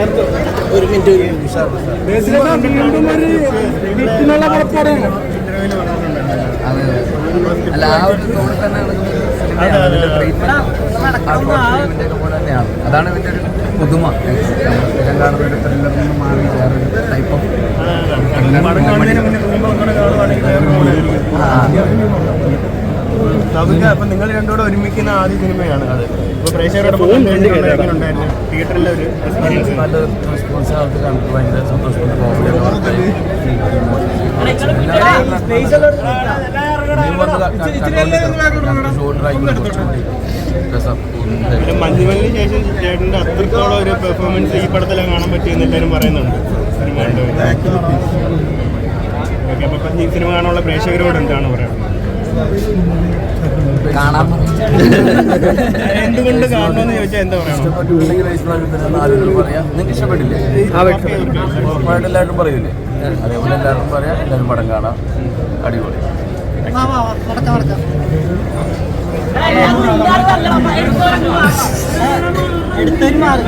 ഒരു മിനിറ്റ് ഒരു മിനിറ്റ് അല്ല ആ ഒരു തന്നെയാണ്. അതാണ് ഇതിന്റെ ഒരു പുതുമ. സ്ഥിരം കാണുന്ന ഒരു ത്രില്ലറിൽ നിന്ന് മാറി വേറൊരു ടൈപ്പ് ഓഫ് അപ്പൊ നിങ്ങൾ രണ്ടുകൂടെ ഒരുമിക്കുന്ന ആദ്യ സിനിമയാണ് അത്. ഇപ്പൊ തിയേറ്ററിലെ ഒരു നല്ല റെസ്പോൺസ് കണ്ടിട്ട് ഭയങ്കര പിന്നെ മഞ്ഞുമലിന് ശേഷം ചേട്ടന്റെ അത്രത്തോളം ഒരു പെർഫോമൻസ് ഈ പടത്തിലെ കാണാൻ പറ്റിയെന്ന് എല്ലാവരും പറയുന്നുണ്ട്. സിനിമ കണ്ടു ഓക്കെ അപ്പൊ ഈ സിനിമ കാണാനുള്ള പ്രേക്ഷകരോട് എന്താണ് പറയുന്നത് കാണാൻ എന്തുകൊണ്ട് കാണണമെന്ന് ചോദിച്ചാൽ എന്താ പറയാം. നിങ്ങൾക്ക് ഇഷ്ടപ്പെട്ടില്ലേ ഉറപ്പായിട്ട് എല്ലാവരും പറയൂലേ? അതേപോലെ എല്ലാവരും പറയാം എല്ലാവരും പടം കാണാം. അടിപൊളി. എടുത്തൊരു മാറി.